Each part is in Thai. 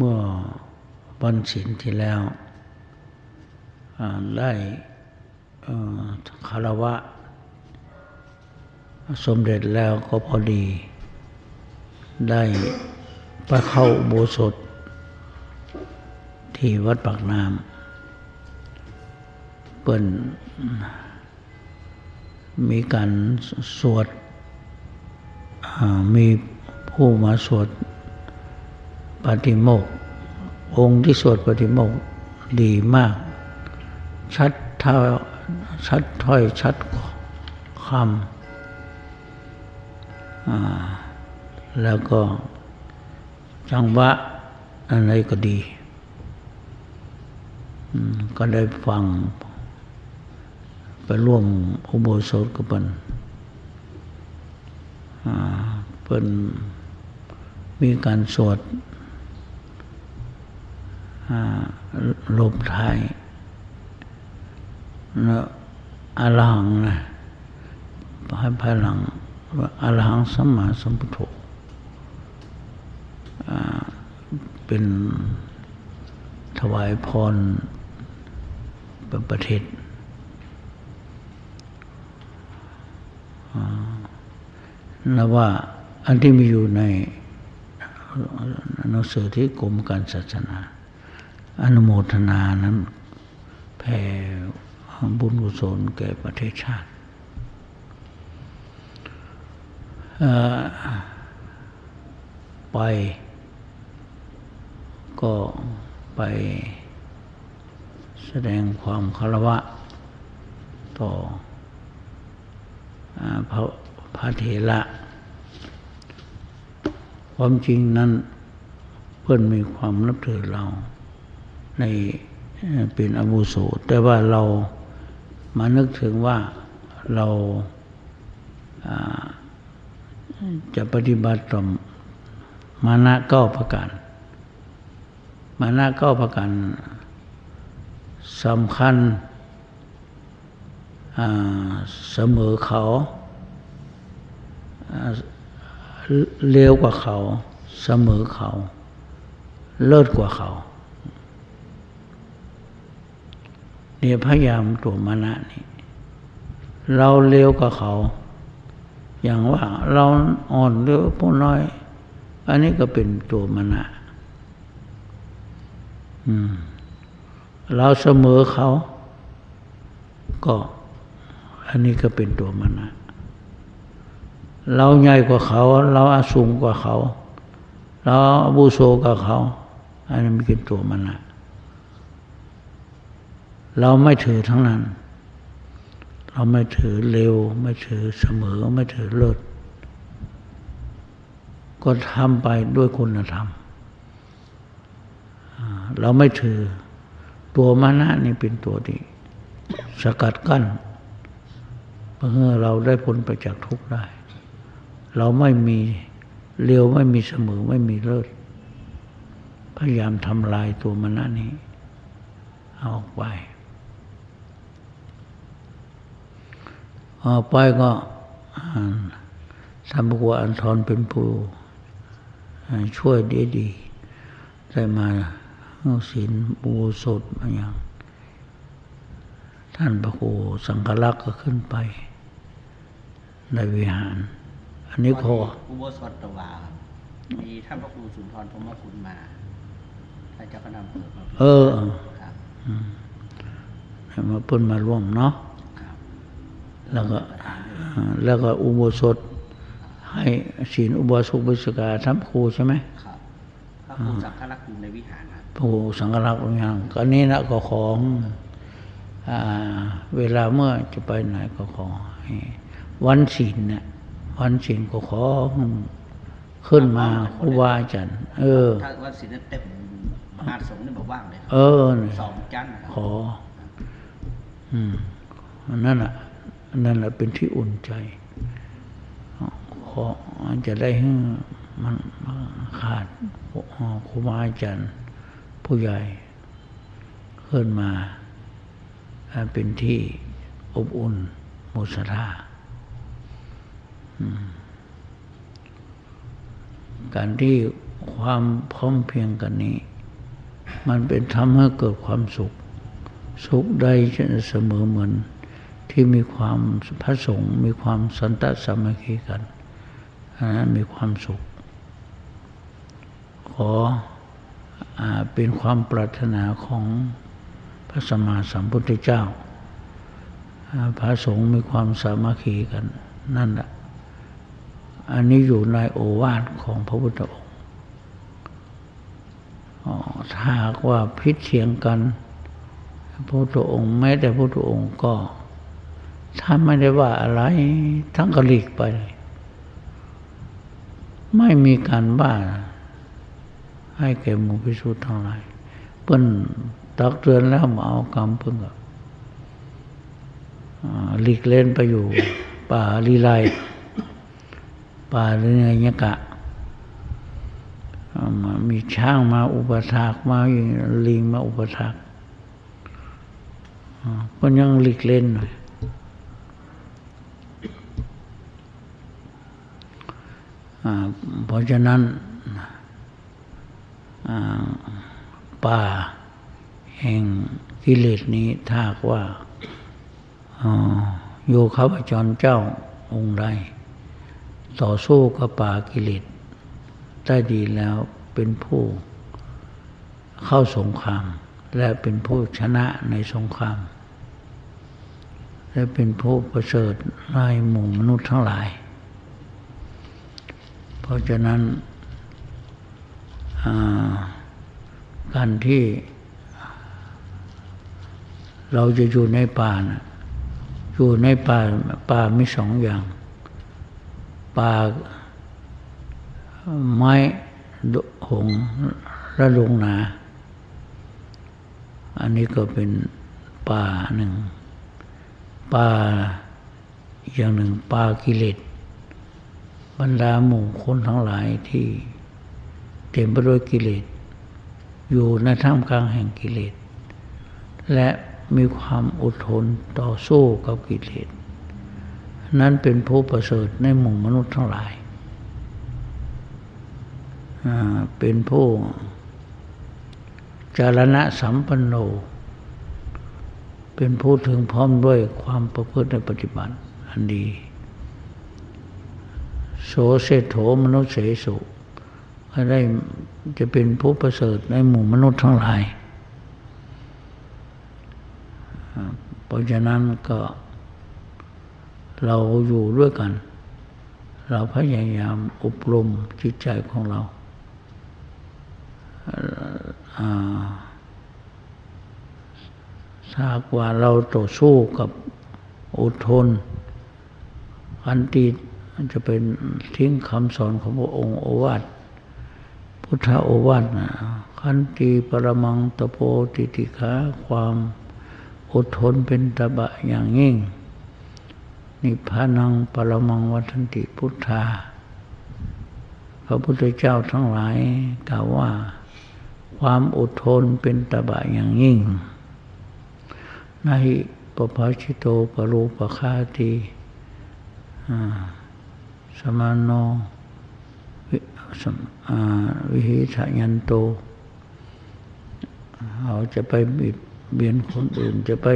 เมื่อวันศีลที่แล้วได้คารวะ สมเด็จแล้วก็พอดี ได้ไปเข้าโบสถที่วัดปากน้ำเปิ่นมีการสวดมีผู้มาสวดปฏิโมก องค์ที่สวดปฏิโมกข์ดีมาก ชัดเท่าชัดถ้อยชัดคำแล้วก็จังหวะอะไรก็ดี ก็ได้ฟัง ไปร่วมอุโบสถกับเพิ่นเพิ่นมีการสวด อ่าลบท้ายนะอรหังนะให้ภายหลังว่าอรหังสัมมาสัมพุทโธเป็นถวายพรป็นประเทศนับว่าอันที่มีอยู่ในหนังสือที่กรมการศาสนา อนุโมทนานั้นแผ่บุญกุศลแก่ประเทศชาติไป ก็ไปแสดงความคารวะ ต่ออ่าพระพระเถระความจริงนั้นเพื่อนมีความนับถือเรา ในเป็นอาวุโสแต่ว่าเรามานึกถึงว่าเราาจะปฏิบัติต่อมานะเก้าประการมานะเก้าประการสำคัญเสมอเขาเร็วกว่าเขา เสมอเขา เลิศกว่าเขา เนี่ยพยายามตัวมานะนี่เราเร็วกว่าเขา อย่างว่าเราอ่อนหรือผู้น้อย อันนี้ก็เป็นตัวมานะอืมเราเสมอเขา ก็ อันนี้ก็เป็นตัวมนะเราใหญ่กว่าเขา เราอาสูงกว่าเขา เราอาบุโสกว่าเขา อันนี้มันเป็นตัวมนะ เราไม่ถือทั้งนั้น เราไม่ถือเร็ว ไม่ถือเสมอ ไม่ถือเลิศก็ทำไปด้วยคุณธรรม เราไม่ถือตัวมานะนี่เป็นตัวที่สกัดกั้นเพื่อเราได้พ้นไปจากทุกข์ได้ เราไม่มีเร็วไม่มีเสมอไม่มีเลิศพยายามทำลายตัวมันนะนี้เอาออกไป ออกไปก็ทำบุญอันทรเป็นผู้ช่วยดีดีๆได้มาเอาศีลบูสดมาอย่าง ท่านพระครูสังฆลักษณ์ก็ขึ้นไป ในวิหาร อันนี้พออุโบสถตวาครับมีท่านพระครูสุนทรพรหมคุณมาท่านเจ้าคณะอำเภอมาเออครับให้มาเพิ่นมาร่วมเนาะครับ แล้วก็แล้วก็อุโบสถให้ศีลอุโบสถบุษกาทำครูใช่ไหมครับพระครูสังฆลักษ์อยู่ในวิหารครับพระครูสังฆลักษ์อย่างก็นี้นะก็ของเวลาเมื่อจะไปไหนก็ขอวันศีลเนี่ยวันศีลก็ขอขึ้นมาครูบาอาจารย์เออถ้าว่าศีลเต็มมหาสงฆ์นี่บอกว่างเลยเออสองจันทร์ขอ อืมนั่นอะ นั่นแหละเป็นที่อุ่นใจ ขอจะได้ให้มันขาดครูบาอาจารย์ผู้ใหญ่ขึ้นมาเป็นที่อบอุ่นมุสธาการที่ความพร้อมเพียงกันนี้ มันเป็นทำให้เกิดความสุข สุขได้เสมอเหมือน ที่มีความพระสงฆ์มีความสันตสามัคคีกันอันนั้นมีความสุข ขออเป็นความปรารถนาของพระสัมมาสัมพุทธเจ้า พระสงฆ์มีความสามัคคีกัน นั่นแหละอันนี้อยู่ในโอวาทของพระพุทธองค์ถ้าหากว่าพิษเถียงกันพระพุทธองค์แม้แต่พระพุทธองค์ก็ ท่านไม่ได้ว่าอะไร ทั้งกหลีกไป ไม่มีการว่าให้แก่หมู่พิสุทธิ์ทั้งหลายเปิ้นตักเตือนแล้วมาเอากรรมเพิ่งก็หลีกเล่นไปอยู่ ป่าลีไลป่าเรือยกะมามีช้างมาอุปถากมาลิงมาอุปถากอ่าเพิ่นยังหลีกเล่นหน่อยอ่า เพราะฉะนั้นป่าแห่งกิเลสนี้ถ้าว่าอ่าโยคาวจรเจ้าองค์ใดต่อสู้กับป่ากิเลสได้ดีแล้วเป็นผู้เข้าสงคราม และเป็นผู้ชนะในสงคราม และเป็นผู้ประเสริฐในหมู่มนุษย์ทั้งหลาย เพราะฉะนั้นการที่เราจะอยู่ในป่านะอยู่ในป่าป่ามีสองอย่าง ป่าไม้หงส์และลงหนา อันนี้ก็เป็นป่าหนึ่ง ป่าอย่างหนึ่งป่ากิเลส บรรดาหมู่คนทั้งหลายที่เต็มไปด้วยกิเลส อยู่ในท่ามกลางแห่งกิเลส และมีความอดทนต่อสู้กับกิเลส นั้นเป็นผู้ประเสริฐในหมู่มนุษย์ทั้งหลาย เป็นผู้จารณะสัมปันโน เป็นผู้ถึงพร้อมด้วยความประพฤติในปฏิบัติอันดี โสเสโถมนุษย์เสสุก็ได้จะเป็นผู้ประเสริฐในหมู่มนุษย์ทั้งหลาย เพราะฉะนั้นก็เราอยู่ด้วยกัน เราพยายามอบรมจิตใจของเรา ถ้าว่าเราต่อสู้กับอดทนอันตี มันจะเป็นทิ้งคำสอนของพระองค์โอวาทพุทธโอวาทนะขันติปรมังตโปติติขาความอดทนเป็นตบะอย่างยิ่ง นิพพานังปรมังวัฏันติพุทธา พระพุทธเจ้าทั้งหลายกล่าวว่า ความอดทนเป็นตบะอย่างยิ่งนหิปภาชิโตปรูปคาติ สมานโนวิหิทะยันโตเราจะไปบิดเบียนคนอื่นจะไป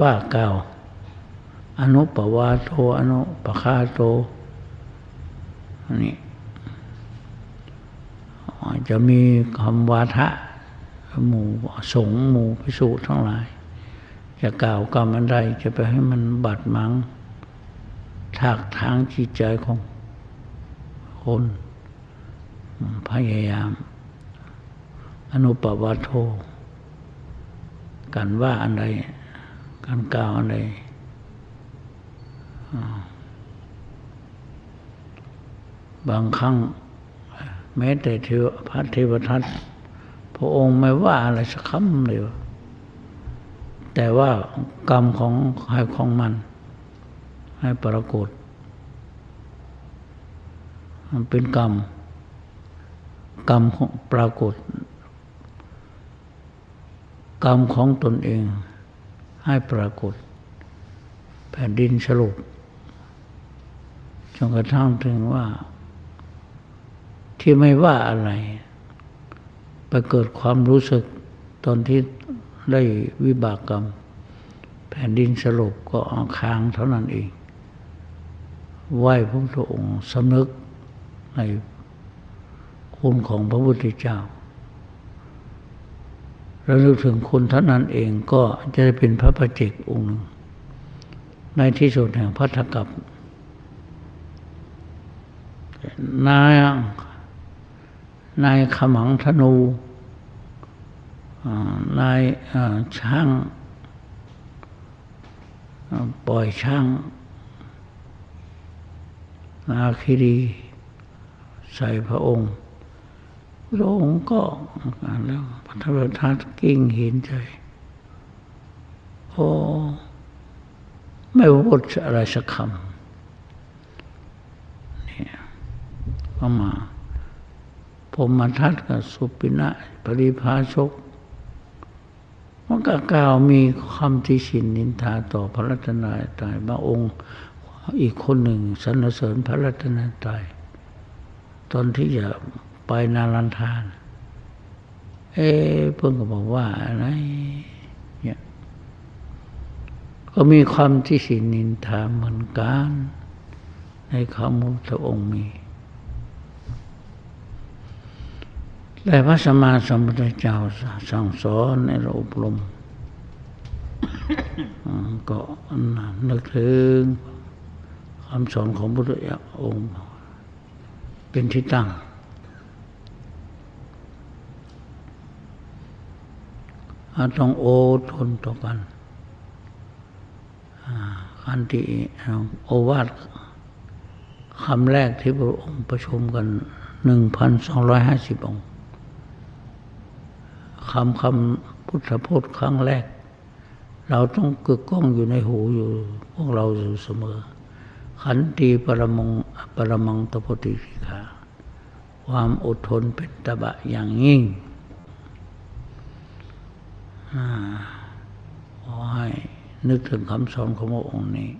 ว่ากล่าวอนุปวาโตอนุปคาโตนี่จะมีคำวาทะหมู่สงหมู่พิสุทั้งหลาย จะกล่าวกรรมอันใดจะไปให้มันบาดมัง ถากทางจิตใจของคนพยายาม อนุปวาโทกันว่าอันใดการกล่าวอันใดบางครั้ง แม้แต่เทวพระเทวทัตพระองค์ไม่ว่าอะไรสักคำเลยแต่ว่ากรรมของใครของมัน ให้ปรากฏ มันเป็นกรรม กรรมของปรากฏ กรรมของตนเอง ให้ปรากฏ แผ่นดินสรุปจนกระทั่งถึงว่า ที่ไม่ว่าอะไร ไปเกิดความรู้สึกตอนที่ได้วิบากกรรม แผ่นดินสลบก็เอาค้างเท่านั้นเอง ไหว้พระพุทธองค์สำนึกในคุณของพระพุทธเจ้าแล้วนึกถึงคุณเท่านั้นเองก็จะได้เป็นพระประเจกองค์หนึ่ง ในที่สุดแห่งพัทธกับนายนายขมังธนูนายช่าง ปล่อยช่าง นาคิรีใส่พระองค์ พระองค์ก็อ่านแล้วพัทธทัตกิ้งหินใจโอ้ไม่พูดอะไรสักคำเนี่ยก็มาผมมาทัดกับสุปินะปริภาชกมันก็กล่าวมีคำที่ชินนินทาต่อพระรัตนตรัยบางองค์ อีกคนหนึ่งสรรเสริญพระรัตนตรัยตอนที่จะไปนาลันทาน เอ๊เพิ่งก็บอกว่าอะไรเนี่ยก็มีความที่สินินทาเหมือนกัน ในคำของพระองค์มี แต่พระสมมาสมพุทธเจ้าสั่งสอนในเราอบรมอ่าก็นึกถึง คำสอนของพระพุทธองค์ เป็นที่ตั้ง อาต้องโอทนต่อกันอ่าคันติโอวาทคำแรกที่พระองค์ประชุมกันหนึ่งพันสองร้อยห้าสิบองค์คำคำพุทธพจน์ครั้งแรก เราต้องกึกก้องอยู่ในหูอยู่ พวกเราอยู่เสมอ ขันติปรมังปรมังตปฏิสิกาความอดทนเป็นตบะอย่างยิ่งอาขอให้นึกถึงคำสอนของพระองค์นี้